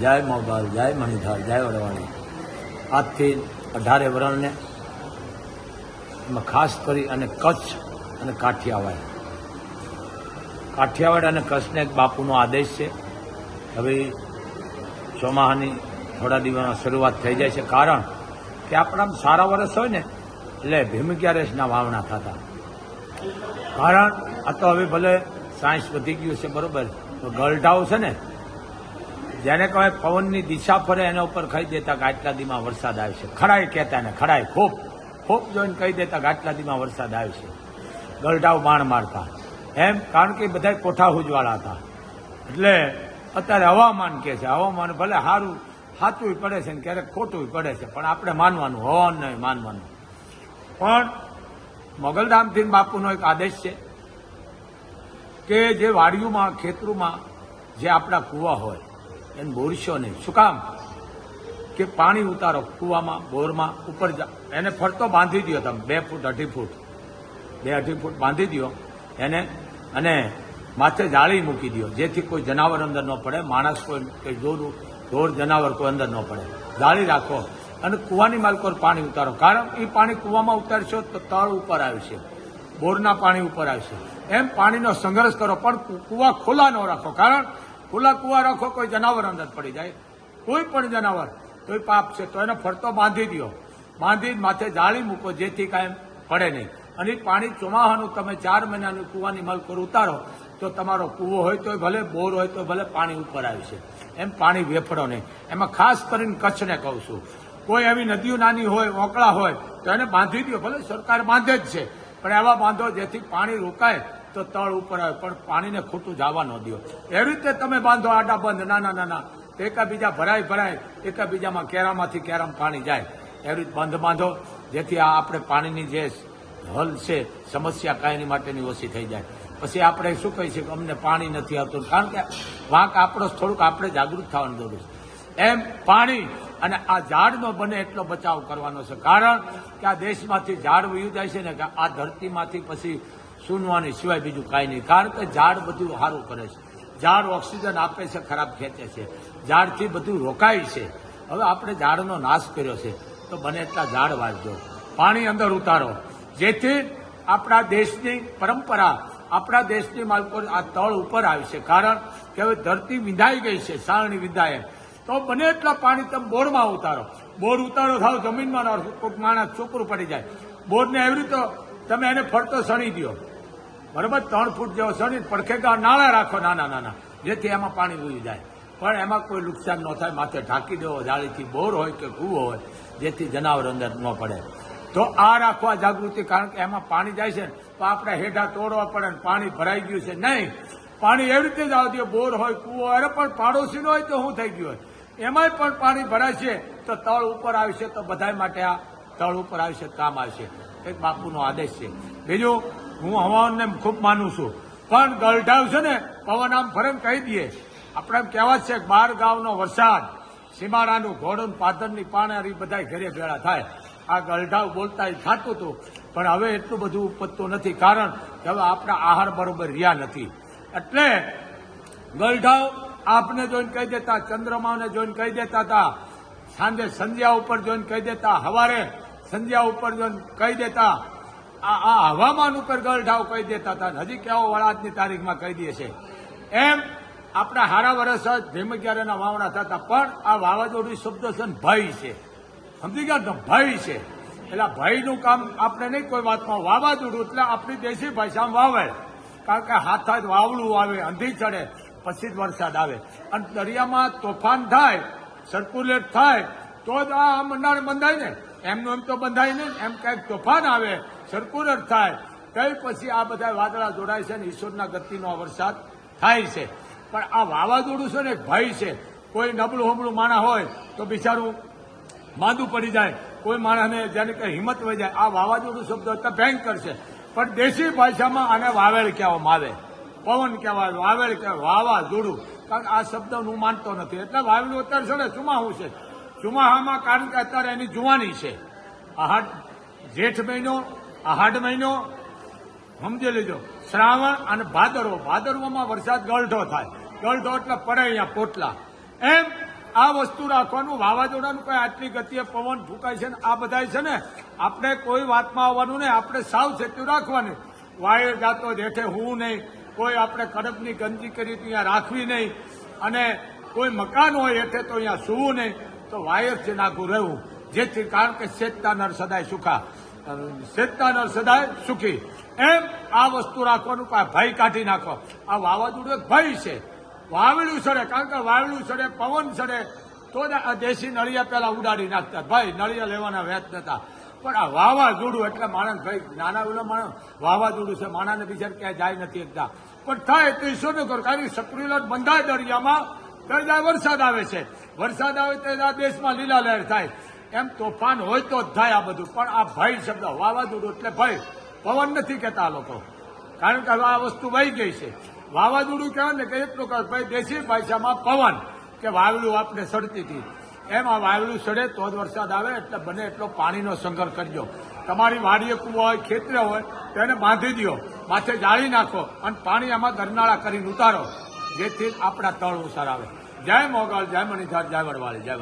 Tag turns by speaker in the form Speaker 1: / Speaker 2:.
Speaker 1: જય મોબાલ જય મણિધાર, જય વડવાણી આજથી અઢારે વરણને એમાં ખાસ કરી અને કચ્છ અને કાઠિયાવાડ. કાઠિયાવાડ અને કચ્છને એક બાપુનો આદેશ છે. હવે ચોમાહાની થોડા દિવસમાં શરૂઆત થઈ જાય છે કારણ કે આપણા સારા વર્ષ હોય ને, એટલે ભીમક્યારેશના વાવણા થતા. કારણ આ તો હવે ભલે સાયન્સ વધી ગયું છે બરોબર, તો ગલઢાવ છે ને જેને કહેવાય પવનની દિશા ફરે એના ઉપર કહી દેતા કે આટલા દીમાં વરસાદ આવશે. ખડાઈ કહેતા ને ખડાઈ ખૂબ ખૂબ જોઈને કહી દેતા કે આટલા દીમાં વરસાદ આવશે. ગલઢાવ બાણ મારતા. એમ કારણ કે બધા કોઠા હુજવાળા હતા. એટલે અત્યારે હવામાન કે છે. હવામાન ભલે સારું સાચું પડે છે ને ક્યારેક ખોટું પડે છે, પણ આપણે માનવાનું, હવાન નહીં, માનવાનું. પણ મોગલધામથી બાપુનો એક આદેશ છે કે જે વાડીઓમાં, ખેતરોમાં જે આપણા કૂવા હોય એને બોરશો નહીં. શું કામ? કે પાણી ઉતારો કૂવામાં, બોરમાં, ઉપર જા- એને ફરતો બાંધી દો તમે. બે ફૂટ, અઢી ફૂટ. બે, અઢી ફૂટ બાંધી દો એને અને માથે જાળી મૂકી દો જેથી કોઈ જનાવર અંદર ન પડે. માણસ કોઈ, કે જોરું ઢોર જનાવર કોઈ અંદર ન પડે. જાળી રાખો. અને કૂવાની માલકોર પાણી ઉતારો. કારણ એ પાણી કૂવામાં ઉતારશો તો તળ ઉપર આવશે. બોરના પાણી ઉપર આવશે. એમ પાણીનો સંઘર્ષ કરો. પણ કૂવા ખુલ્લા ન રાખો. કારણ ખુલ્લા કૂવા રાખો, કોઈ જનાવર અંદર પડી જાય. કોઈ પણ જનાવર, તોય પાપ છે, તો એને ફરતો બાંધી દો બાંધી માથે જાળી મૂકો, જેથી કાંઈ પડે નહીં. અને પાણી ચોમાહાનું તમે ચાર મહિનાનું કૂવાની મલકોર ઉતારો, તો તમારો કૂવો હોય તો ભલે, બોર હોય તો ભલે પાણી ઉપર આવશે એમ પાણી વેફડો નહીં. એમાં ખાસ કરીને કચ્છને કહું છું. કોઈ એવી નદીઓ નાની હોય, ઓકળા હોય, તો એને બાંધી દો ભલે સરકાર બાંધે જ છે, પણ એવા બાંધો જેથી પાણી રોકાય તો તળ ઉપર આવે, પણ પાણીને ખોટું જવા ન દો. એવી રીતે તમે બાંધો આડા બંધ, નાના નાના. એકબીજા ભરાય ભરાય. એકાબીજામાં કેરામાંથી કેરામ પાણી જાય. એવી રીતે બંધ બાંધો, જેથી આ આપણે પાણીની જે હલ છે, સમસ્યા કાયમી માટેની ઓછી થઈ જાય. પછી આપણે શું કહી કે અમને પાણી નથી આવતું. કારણ કે વાંક આપણો થોડુંક આપણે જાગૃત થવાની જરૂર છે. એમ પાણી અને આ ઝાડનો બને એટલો બચાવ કરવાનો છે. કારણ કે આ દેશમાંથી ઝાડ વયું જાય છે ને, કે આ ધરતીમાંથી પછી સૂનવાની સિવાય બીજું કાંઈ નહીં. કારણ કે ઝાડ બધું સારું કરે છે. ઝાડ ઓક્સિજન આપે છે, ખરાબ ખેંચે છે. ઝાડથી બધું રોકાય છે. હવે આપણે ઝાડનો નાશ કર્યો છે. તો બને એટલા ઝાડ વાંચજો પાણી અંદર ઉતારો. જેથી આપણા દેશની પરંપરા, આપણા દેશની માલકો આ તળ ઉપર આવી છે. કારણ કે હવે ધરતી વિંધાઈ ગઈ છે સારણી વિંધાય તો બને એટલા પાણી તમે બોરમાં ઉતારો. બોર ઉતારો થાવ જમીનમાં. કોઈક માણસ છોકરું પડી જાય. બોરને એવી રીતે તમે એને ફરતો સણી દો બરોબર? ત્રણ ફૂટ જેવો સણી પડખે ગા નાળા રાખો. નાના નાના જેથી એમાં પાણી વહી જાય. પણ એમાં કોઈ નુકસાન ન થાય. માથે ઢાંકી દેવો, જાળીથી બોર હોય કે કૂવો હોય, જેથી જનાવર અંદર ન પડે. તો આ રાખવા જાગૃતિ, કારણ કે એમાં પાણી જાય છે તો આપણે હેઠા તોડવા પડે ને પાણી ભરાઈ ગયું છે. નહીં. પાણી એવી રીતે જ આવતી બોર હોય, કૂવો અરે પણ પાડોશી હોય તો શું થઈ ગયું હોય? એમાંય પણ પાણી ભરાય છે. તો તળ ઉપર આવશે તો બધા માટે આ તળ ઉપર આવશે, કામ આવશે. એક બાપુનો આદેશ છે. બીજું હું હવામાનને ખૂબ માનું છું. પણ ગલઢાવ છે ને, પવન આમ ફરે કહી દઈએ આપણે એમ કહેવા છે બાર ગામનો વરસાદ, સીમાડાનું ઘોડું પાદરની પાણી બધા ઘરે ભેળા થાય. આ ગલઢાવ બોલતા થતું હતું, પણ હવે એટલું બધું ઉપજતું નથી કારણ કે હવે આપણા આહાર બરોબર રહ્યા નથી. એટલે ગલઢાવ આપને જોઈને કહી દેતા, ચંદ્રમાને જોઈને કહી દેતા હતા. સાંજે સંધ્યા ઉપર જોઈને કહી દેતા, હવારે સંધ્યા ઉપર જોઈને કહી દેતા. આ આ હવામાન ઉપર ગળઢાવ કહી દેતા હતા હજી કેવો વળાદની તારીખમાં કહી દે છે. એમ આપણા હારા વરસ જ ભીમગ્યારેના વાવણા થતા, પણ આ વાવાઝોડું શબ્દ છે ભય છે. સમજી ગયા તો ભય છે. એટલે ભયનું કામ આપણે નહીં, કોઈ વાતમાં વાવાઝોડું, એટલે આપણી દેશી ભાષામાં વાવે. કારણ કે હાથ હાથ વાવડું આવે, અંધી ચડે, પછી જ વરસાદ આવે. અને દરિયામાં તોફાન થાય સર્ક્યુલેટ થાય, તો જ આ મંડાણ બંધાય ને. એમનું એમ તો બંધાય નહીં, એમ કંઈક તોફાન આવે. સર્ક્યુલેટ થાય, તઈ પછી આ બધા વાદળા જોડાય છે અને ઈશ્વરના ગતિનો વરસાદ થાય છે. પણ આ વાવાઝોડું છે ને ભય છે. કોઈ નબળું હબળું માણા હોય તો બિચારું માંદું પડી જાય. કોઈ માણસને જેને કંઈ હિંમત વહી જાય, આ વાવાઝોડું શબ્દ અત્યારે ભયંકર છે. પણ દેશી ભાષામાં આને વાવેળ કહેવામાં આવે. પવન કહેવાય, વાવેળ કહેવાય, વાવાઝોડું. કારણ આ શબ્દ હું માનતો નથી. એટલે વાવેલું અત્યારે છે ને સુમાહું છે. સુમાહામાં કારણ કે અત્યારે એની જુવાની છે. આ જેઠ મહિનો આહાડ મહિનો. સમજી લેજો. શ્રાવણ અને ભાદરવો. ભાદરવોમાં વરસાદ ગળઢો થાય. ગળઢો એટલે પડે અહીંયા પોટલા. એમ
Speaker 2: આ વસ્તુ રાખવાનું, વાવાઝોડાનું કોઈ આટલી ગતિએ પવન ફૂંકાય છે ને આ બધા છે ને, આપણે કોઈ વાતમાં આવવાનું નહીં. આપણે સાવચેતી રાખવાની. વાયર જાતો જેઠે હું નહીં. કોઈ આપણે કડકની ગંદી કરી તો અહીંયા રાખવી નહીં. અને કોઈ મકાન હોય હેઠે તો અહીંયા સૂવું નહીં. તો વાયર વાયરથી નાખું રહેવું. જેથી કારણ કે શેતતા નર સદાય સુખા. શેતતા સદાય સુખી. એમ આ વસ્તુ રાખવાનું ભય કાઢી નાખો. આ વાવાઝોડું એક ભય છે. વાવડું સડે, કારણ કે વાવડું સડે, પવન સડે, તો જ આ દેશી નળિયા પેલા ઉડાડી નાખતા. ભાઈ નળિયા લેવાના વેત નતા. પણ આ વાવાઝોડું એટલે માણસ ભાઈ નાના ઓલા માણસ, વાવાઝોડું છે. માણસને બીજા ક્યાંય જાય નથી એકદા. પણ થાય તો ઈશ્વરને કરો? કારણ કે સક્રિય બંધાય દરિયામાં ત્યારે વરસાદ આવે છે. વરસાદ આવે તો આ દેશમાં લીલા લહેર થાય. એમ તોફાન હોય તો જ થાય આ બધું. પણ આ ભય શબ્દ, વાવાઝોડું એટલે ભય. પવન નથી કહેતા આ લોકો. કારણ કે આ વસ્તુ વહી ગઈ છે. વાવાઝોડું કહેવાય ને કે એટલું કહે ભાઈ દેશી ભાષામાં પવન, કે વાવડું આપણે સડતી હતી. એમ આ વાવડું સડે તો જ વરસાદ આવે, એટલે બને એટલો પાણીનો સંગ્રહ કરજો. તમારી વાડીએ કૂવો હોય, ખેતરે હોય, તો એને બાંધી દો. માથે જાળી નાખો અને પાણી આમાં ગરનાળા કરીને ઉતારો. જેથી આપણા તળ ઉસાર આવે જય મોગલ, જય મણિધાર, જય વડવાળી, જય